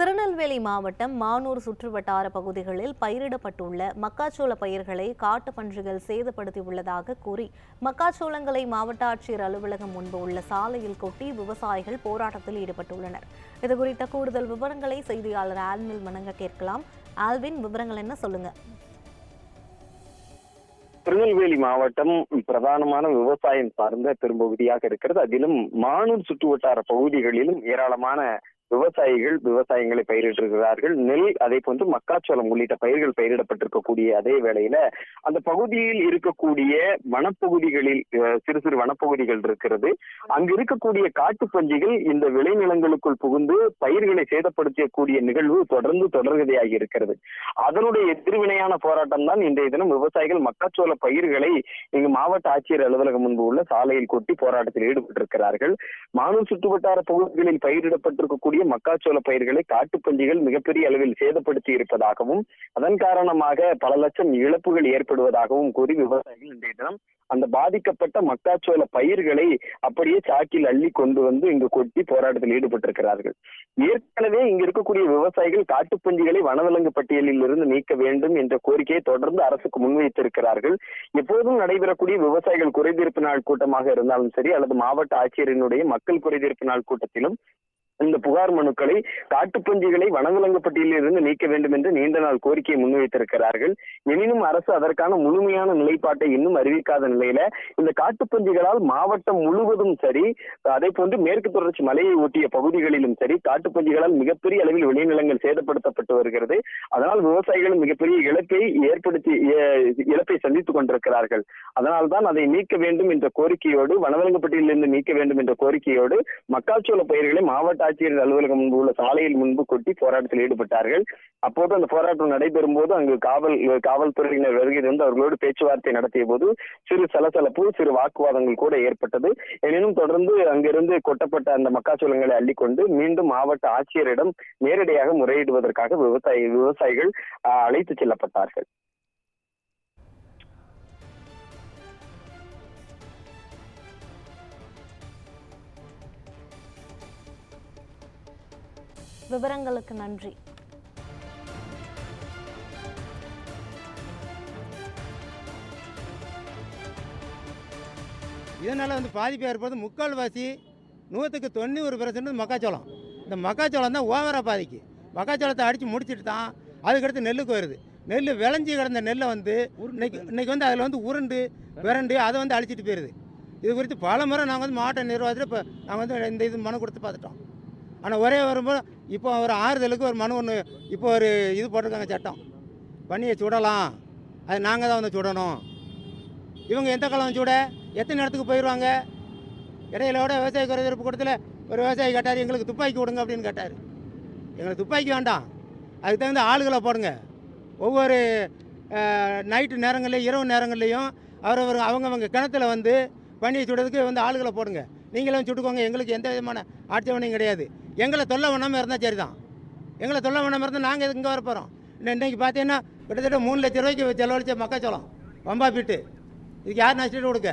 திருநெல்வேலி மாவட்டம் மானூர் சுற்றுவட்டார பகுதிகளில் பயிரிடப்பட்டுள்ள மக்காச்சோள பயிர்களை காட்டு பன்றிகள் சேதப்படுத்தியுள்ளதாக கூறி மக்காச்சோளங்களை மாவட்ட ஆட்சியர் அலுவலகம் முன்பு உள்ள சாலையில் கொட்டி விவசாயிகள் போராட்டத்தில் ஈடுபட்டுள்ளனர். இதுகுறித்த கூடுதல் விவரங்களை செய்தியாளர் ஆல்மில் வணங்க கேட்கலாம். ஆல்வின் விவரங்கள் என்ன சொல்லுங்க. திருநெல்வேலி மாவட்டம் பிரதானமான விவசாயம் சார்ந்த பெரும்பகுதியாக இருக்கிறது. அதிலும் மானூர் சுற்றுவட்டார பகுதிகளிலும் ஏராளமான விவசாயிகள் விவசாயங்களை பயிரிட்டிருக்கிறார்கள். நெல் அதே போன்று மக்காச்சோளம் உள்ளிட்ட பயிர்கள் பயிரிடப்பட்டிருக்கக்கூடிய அதே வேளையில அந்த பகுதியில் இருக்கக்கூடிய வனப்பகுதிகளில் சிறு சிறு வனப்பகுதிகள் இருக்கிறது. அங்கு இருக்கக்கூடிய காட்டுப்பஞ்சிகள் இந்த விளைநிலங்களுக்குள் புகுந்து பயிர்களை சேதப்படுத்தக்கூடிய நிகழ்வு தொடர்ந்து தொடர்கதையாகி இருக்கிறது. அதனுடைய எதிர்வினையான போராட்டம் தான் இன்றைய தினம் விவசாயிகள் மக்காச்சோள பயிர்களை இங்கு மாவட்ட ஆட்சியர் அலுவலகம் முன்பு உள்ள சாலையில் கொட்டி போராட்டத்தில் ஈடுபட்டிருக்கிறார்கள். மானூர் சுற்றுவட்டார பகுதிகளில் பயிரிடப்பட்டிருக்கக்கூடிய மக்காச்சோள பயிர்களை காட்டுப்பஞ்சிகள் மிகப்பெரிய அளவில் சேதப்படுத்தி இருப்பதாகவும் அதன் காரணமாக பல லட்சம் இழப்புகள் ஏற்படுவதாகவும் கூறி விவசாயிகள் இன்றைய தினம் அந்த பாதிக்கப்பட்ட மக்காச்சோள பயிர்களை அப்படியே சாக்கில் அள்ளி கொண்டு வந்து இங்கு கொட்டி போராட்டத்தில் ஈடுபட்டிருக்கிறார்கள். ஏற்கனவே இங்கு இருக்கக்கூடிய விவசாயிகள் காட்டுப்பஞ்சிகளை வனவிலங்கு பட்டியலில் இருந்து நீக்க வேண்டும் என்ற கோரிக்கையை தொடர்ந்து அரசுக்கு முன்வைத்திருக்கிறார்கள். எப்போதும் நடைபெறக்கூடிய விவசாயிகள் குறைதீர்ப்பு நாள் கூட்டமாக இருந்தாலும் சரி அல்லது மாவட்ட ஆட்சியரினுடைய மக்கள் குறைதீர்ப்பு நாள் கூட்டத்திலும் இந்த புகார் மனுக்களை காட்டுப்பஞ்சிகளை வனவிலங்கு பட்டியலில் இருந்து நீக்க வேண்டும் என்று நீண்ட நாள் கோரிக்கையை முன்வைத்திருக்கிறார்கள். எனினும் அரசு அதற்கான முழுமையான நிலைப்பாட்டை இன்னும் அறிவிக்காத நிலையில இந்த காட்டுப்பஞ்சிகளால் மாவட்டம் முழுவதும் சரி அதே போன்று மேற்கு தொடர்ச்சி மலையை ஒட்டிய பகுதிகளிலும் சரி காட்டுப்பஞ்சிகளால் மிகப்பெரிய அளவில் விளைநிலங்கள் சேதப்படுத்தப்பட்டு வருகிறது. அதனால் விவசாயிகள் மிகப்பெரிய இழப்பை ஏற்படுத்தி இழப்பை சந்தித்துக் கொண்டிருக்கிறார்கள். அதனால்தான் அதை நீக்க வேண்டும் என்ற கோரிக்கையோடு வனவிலங்கு பட்டியலிருந்து நீக்க வேண்டும் என்ற கோரிக்கையோடு மக்காச்சோள பயிர்களை மாவட்ட ஆட்சியர் அலுவலகம் முன்பு உள்ள சாலையில் முன்பு கொட்டி போராட்டத்தில் ஈடுபட்டார்கள். அப்போது அந்த போராட்டம் நடைபெறும் போது அங்கு காவல் காவல்துறையினர் வருகை இருந்து அவர்களோடு பேச்சுவார்த்தை நடத்திய போது சிறு சலசலப்பு சிறு வாக்குவாதங்கள் கூட ஏற்பட்டது. எனினும் தொடர்ந்து அங்கிருந்து கொட்டப்பட்ட அந்த மக்காச்சோளங்களை அள்ளிக்கொண்டு மீண்டும் மாவட்ட ஆட்சியரிடம் நேரடியாக முறையிடுவதற்காக விவசாய விவசாயிகள் ஆஹ், அழைத்துச் செல்லப்பட்டார்கள். விவரங்களுக்கு நன்றி. இதனால் வந்து பாதிப்பு ஏற்படுது முக்கால்வாசி நூற்றுக்கு தொண்ணூறு பெர்சன்ட் மக்காச்சோளம். இந்த மக்காச்சோளம் தான் ஓவராக பாதிக்கு. மக்காச்சோளத்தை அடித்து முடிச்சிட்டு தான் அதுக்கடுத்து நெல்லுக்கு வருது. நெல் விளைஞ்சி கிடந்த நெல்லை வந்து இன்னைக்கு இன்னைக்கு வந்து அதில் வந்து உருண்டு விரண்டு அதை வந்து அழிச்சிட்டு போயிடுது இது குறித்து பல முறை நாங்கள் வந்து மாவட்ட நிர்வாகத்தில் இப்போ நாங்கள் வந்து இந்த இது மனு கொடுத்து பார்த்துட்டோம். ஆனால் ஒரே வரும்போது இப்போ ஒரு ஆறுதலுக்கு ஒரு மனு ஒன்று இப்போ ஒரு இது போட்டிருக்காங்க சட்டம். பண்ணியை சுடலாம். அது நாங்கள் தான் வந்து சுடணும். இவங்க எந்த காலம் சுட? எத்தனை இடத்துக்கு போயிடுவாங்க இடையிலோட விவசாய குறைதீர்ப்பு கூட்டத்தில் ஒரு விவசாயி கேட்டார் எங்களுக்கு துப்பாக்கி கொடுங்க அப்படின்னு கேட்டார். எங்களுக்கு துப்பாக்கி வேண்டாம். அதுக்கு தகுந்த ஆளுகளை போடுங்க. ஒவ்வொரு நைட்டு நேரங்கள்லையும் இரவு நேரங்கள்லையும் அவரவர் அவங்கவங்க கிணத்துல வந்து பணியை சுடுறதுக்கு வந்து ஆளுகளை போடுங்க. நீங்களும் சுட்டுக்கோங்க. எங்களுக்கு எந்த விதமான ஆட்சேபனையும் கிடையாது. எங்களை தொல்லை பண்ணாமல் இருந்தால் சரி தான் எங்களை தொல்லை பண்ணாமல் இருந்தால் நாங்கள் எதுக்கு இங்கே வர போகிறோம் இன்றைக்கி பார்த்தீங்கன்னா கிட்டத்தட்ட மூணு லட்ச ரூபாய்க்கு செலவழித்த மக்காச்சோளம் பம்பா பீட்டு. இதுக்கு யார் நஷ்டம் கொடுக்க?